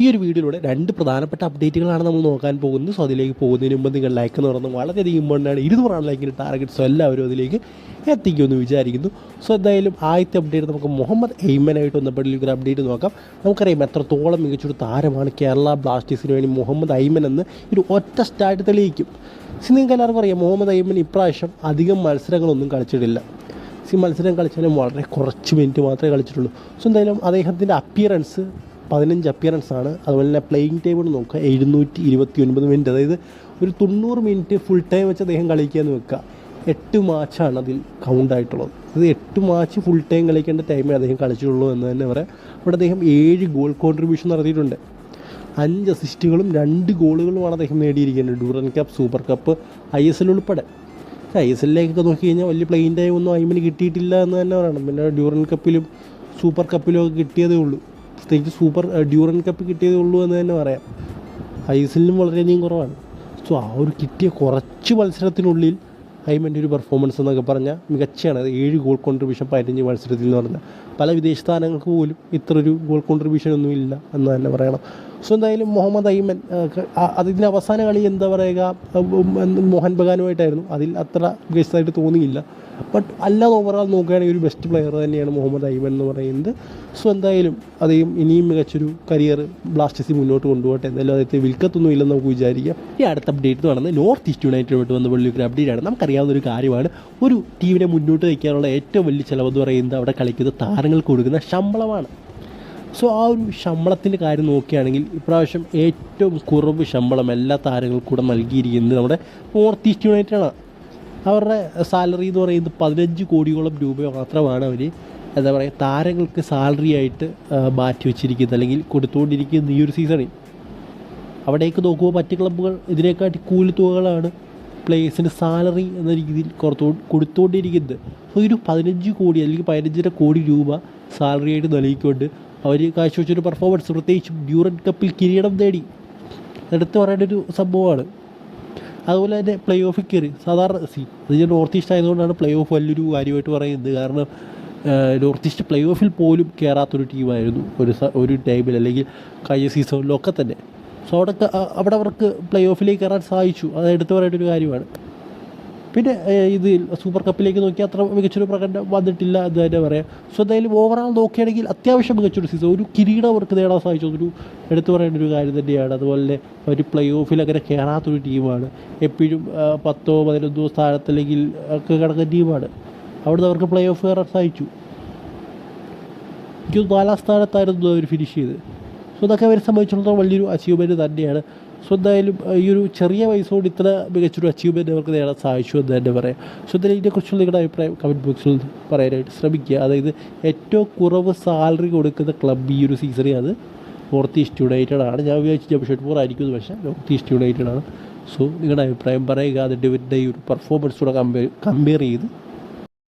ഈ ഒരു വീഡിയോയിലൂടെ രണ്ട് പ്രധാനപ്പെട്ട അപ്ഡേറ്റുകളാണ് നമ്മൾ നോക്കാൻ പോകുന്നത്. സോ അതിലേക്ക് പോകുന്നതിന് മുമ്പ് നിങ്ങൾ ലൈക്ക് എന്ന് പറയുന്നത് വളരെയധികം ഇമ്പോർട്ടന്റ് ഇരുന്നൂറാണ് ലൈക്കിന് ടാർഗറ്റ് സോ എല്ലാവരും അതിലേക്ക് എത്തിക്കുമെന്ന് വിചാരിക്കുന്നു. സോ എന്തായാലും ആദ്യത്തെ അപ്ഡേറ്റ് നമുക്ക് മുഹമ്മദ് എയ്മനായിട്ട് വന്നപ്പോഴേക്കും ഒരു അപ്ഡേറ്റ് നോക്കാം. നമുക്കറിയാം എത്രത്തോളം മികച്ചൊരു താരമാണ് കേരള ബ്ലാസ്റ്റേഴ്സിന് വേണ്ടി മുഹമ്മദ് ഐമൻ എന്ന് ഒരു ഒറ്റ സ്റ്റാർട്ട് തെളിയിക്കും. നിങ്ങൾക്ക് എല്ലാവർക്കും അറിയാം മുഹമ്മദ് ഐമൻ ഇപ്രാവശ്യം അധികം മത്സരങ്ങളൊന്നും കളിച്ചിട്ടില്ല. സി മത്സരം കളിച്ചാലും വളരെ കുറച്ച് മിനിറ്റ് മാത്രമേ കളിച്ചിട്ടുള്ളൂ. സോ എന്തായാലും അദ്ദേഹത്തിന്റെ അപ്പിയറൻസ് പതിനഞ്ച് അപ്പിയറൻസ് ആണ്. അതുപോലെ തന്നെ പ്ലേയിങ് ടൈം നോക്കുക. എഴുന്നൂറ്റി ഇരുപത്തി ഒൻപത് മിനിറ്റ് അതായത് ഒരു തൊണ്ണൂറ് മിനിറ്റ് ഫുൾ ടൈം വെച്ച് അദ്ദേഹം കളിക്കുക എന്ന് വെക്കുക. എട്ട് മാച്ചാണ് അതിൽ കൗണ്ട് ആയിട്ടുള്ളത്. അത് എട്ട് മാച്ച് ഫുൾ ടൈം കളിക്കേണ്ട ടൈമേ അദ്ദേഹം കളിച്ചിട്ടുള്ളൂ എന്ന് തന്നെ പറയാം. അവിടെ അദ്ദേഹം ഏഴ് ഗോൾ കോൺട്രിബ്യൂഷൻ നടത്തിയിട്ടുണ്ട്. അഞ്ച് അസിസ്റ്റുകളും രണ്ട് ഗോളുകളുമാണ് അദ്ദേഹം നേടിയിരിക്കുന്നത്. Durand cup super cup I S L ഉൾപ്പെടെ. ഐ എസ് എല്ലിലേക്കൊക്കെ നോക്കി കഴിഞ്ഞാൽ വലിയ പ്ലെയിൻ ടൈം ഒന്നും ഐമിന് കിട്ടിയിട്ടില്ല എന്ന് തന്നെ പറയണം. പിന്നെ ഡ്യൂറൻ കപ്പിലും സൂപ്പർ കപ്പിലും ഒക്കെ കിട്ടിയതേ ഉള്ളൂ. പ്രത്യേകിച്ച് സൂപ്പർ ഡ്യൂറൻ കപ്പ് കിട്ടിയതേ ഉള്ളൂ എന്ന് തന്നെ പറയാം. ഐസിലും വളരെയധികം കുറവാണ്. സോ ആ ഒരു കിട്ടിയ കുറച്ച് മത്സരത്തിനുള്ളിൽ ഹൈമന്റെ ഒരു പെർഫോമൻസ് എന്നൊക്കെ പറഞ്ഞാൽ മികച്ചതാണ് അത് ഏഴ് ഗോൾ കോൺട്രിബ്യൂഷൻ പതിനഞ്ച് മത്സരത്തിൽ എന്ന് പറഞ്ഞാൽ പല വിദേശ താരങ്ങൾക്ക് പോലും ഇത്ര ഒരു ഗോൾ കോൺട്രിബ്യൂഷൻ ഒന്നും ഇല്ല എന്ന് തന്നെ പറയണം. സോ എന്തായാലും മുഹമ്മദ് അയ്മൻ അതിന്റെ അവസാന കളി എന്താ പറയുക? മോഹൻ ബഗാനുമായിട്ടായിരുന്നു. അതിൽ അത്ര മികച്ചതായിട്ട് തോന്നിയില്ല. ബട്ട് അല്ലാതെ ഓവറോൾ നോക്കുകയാണെങ്കിൽ ഒരു ബെസ്റ്റ് പ്ലെയർ തന്നെയാണ് മുഹമ്മദ് അയ്മൻ എന്ന് പറയുന്നത്. സോ എന്തായാലും അദ്ദേഹം ഇനിയും മികച്ചൊരു കരിയർ ബ്ലാസ്റ്റേഴ്സിൽ മുന്നോട്ട് കൊണ്ടുപോകട്ടെ. എന്തായാലും അദ്ദേഹത്തെ വിൽക്കത്തൊന്നും ഇല്ലെന്ന് നമുക്ക് വിചാരിക്കാം. ഈ അടുത്ത അപ്ഡേറ്റ് നടന്ന് നോർത്ത് ഈസ്റ്റ് യുണൈറ്റഡുമായിട്ട് വന്ന വലിയൊരു അപ്ഡേറ്റ് ആണ്. നമുക്കറിയാവുന്ന ഒരു കാര്യമാണ്. ഒരു ടീമിനെ മുന്നോട്ട് വയ്ക്കാനുള്ള ഏറ്റവും വലിയ ചിലവെന്ന് പറയുന്നത് അവിടെ കളിക്കുന്ന താരങ്ങൾക്ക് കൊടുക്കുന്ന ശമ്പളമാണ്. സോ ആ ഒരു ശമ്പളത്തിന്റെ കാര്യം നോക്കുകയാണെങ്കിൽ ഇപ്രാവശ്യം ഏറ്റവും കുറവ് ശമ്പളം എല്ലാ താരങ്ങൾക്കും കൂടെ നൽകിയിരിക്കുന്നത് നമ്മുടെ നോർത്ത് ഈസ്റ്റ് യുണൈറ്റഡാണ് അവരുടെ സാലറി എന്ന് പറയുന്നത് പതിനഞ്ച് കോടിയോളം രൂപ മാത്രമാണ് അവർ എന്താ പറയുക താരങ്ങൾക്ക് സാലറി ആയിട്ട് മാറ്റി വെച്ചിരിക്കുന്നത് അല്ലെങ്കിൽ കൊടുത്തുകൊണ്ടിരിക്കുന്ന ഈ ഒരു സീസണിൽ. അവിടേക്ക് നോക്കുമ്പോൾ മറ്റ് ക്ലബ്ബുകൾ ഇതിനെക്കാട്ടി കൂലി തുകകളാണ് പ്ലേയേഴ്സിന് സാലറി എന്ന രീതിയിൽ കൊടുത്തു കൊടുത്തുകൊണ്ടിരിക്കുന്നത്. അപ്പോൾ ഒരു പതിനഞ്ച് കോടി അല്ലെങ്കിൽ പതിനഞ്ചര കോടി രൂപ സാലറി ആയിട്ട് നൽകിക്കൊണ്ട് അവർ കാഴ്ചവെച്ചൊരു പെർഫോമൻസ് പ്രത്യേകിച്ചും ഡ്യൂറൻ കപ്പിൽ കിരീടം നേടി എടുത്തു പറയേണ്ട ഒരു സംഭവമാണ്. അതുപോലെ തന്നെ പ്ലേ ഓഫിൽ കയറി. സാധാരണ സി അത് ഞാൻ നോർത്ത് ഈസ്റ്റ് ആയതുകൊണ്ടാണ് പ്ലേ ഓഫ് വലിയൊരു കാര്യമായിട്ട് പറയുന്നത്. കാരണം നോർത്ത് ഈസ്റ്റ് പ്ലേ ഓഫിൽ പോലും കയറാത്തൊരു ടീമായിരുന്നു ഒരു ഒരു ടൈമിൽ അല്ലെങ്കിൽ കഴിഞ്ഞ സീസണിലൊക്കെ തന്നെ. സോ അവിടെ അവിടെ അവർക്ക് പ്ലേ ഓഫിലേക്ക് കയറാൻ സാധിച്ചു. അത് എടുത്തു പറയേണ്ട ഒരു കാര്യമാണ്. പിന്നെ ഇത് സൂപ്പർ കപ്പിലേക്ക് നോക്കിയാൽ അത്ര മികച്ചൊരു പ്രകടനം വന്നിട്ടില്ല എന്ന് തന്നെ പറയാം. സോ എന്തായാലും ഓവറോൾ നോക്കുകയാണെങ്കിൽ അത്യാവശ്യം മികച്ചൊരു സീസൺ ഒരു കിരീടം അവർക്ക് നേടാൻ സാധിച്ചു. ഒരു എടുത്തു പറയേണ്ട ഒരു കാര്യം തന്നെയാണ്. അതുപോലെ അവർ പ്ലേ ഓഫിൽ അങ്ങനെ കയറാത്തൊരു ടീമാണ്. എപ്പോഴും പത്തോ പതിനൊന്നോ സ്ഥാനത്തല്ലെങ്കിൽ ഒക്കെ കിടക്കുന്ന ടീമാണ്. അവിടുന്ന് അവർക്ക് പ്ലേ ഓഫ് കയറാൻ സാധിച്ചു. എനിക്ക് നാലാം സ്ഥാനത്തായിരുന്നു അവർ ഫിനിഷ് ചെയ്ത് സോ അതൊക്കെ അവരെ സംബന്ധിച്ചിടത്തോളം വലിയൊരു അച്ചീവ്മെന്റ് തന്നെയാണ്. സോ എന്തായാലും ഈ ഒരു ചെറിയ വയസ്സുകൊണ്ട് ഇത്ര മികച്ചൊരു അച്ചീവ്മെന്റ് അവർക്ക് നേടാൻ സാധിച്ചു എന്ന് തന്നെ പറയാം. സോ എന്തായാലും ഇതിനെക്കുറിച്ചുള്ള നിങ്ങളുടെ അഭിപ്രായം കമന്റ് ബോക്സിൽ പറയാനായിട്ട് ശ്രമിക്കുക. അതായത് ഏറ്റവും കുറവ് സാലറി കൊടുക്കുന്ന ക്ലബ്ബ് ഈ ഒരു സീസണിൽ അത് നോർത്ത് ഈസ്റ്റ് യുണൈറ്റഡ് ആണ്. ഞാൻ വിചാരിച്ചു ജംഷഡ്പൂർ ആയിരിക്കും പക്ഷേ നോർത്ത് ഈസ്റ്റ് യുണൈറ്റഡ് ആണ്. സോ നിങ്ങളുടെ അഭിപ്രായം പറയുക. അതിന്റെ ഇവരുടെ ഈ ഒരു പെർഫോമൻസോടെ കമ്പയർ കമ്പയർ ചെയ്ത്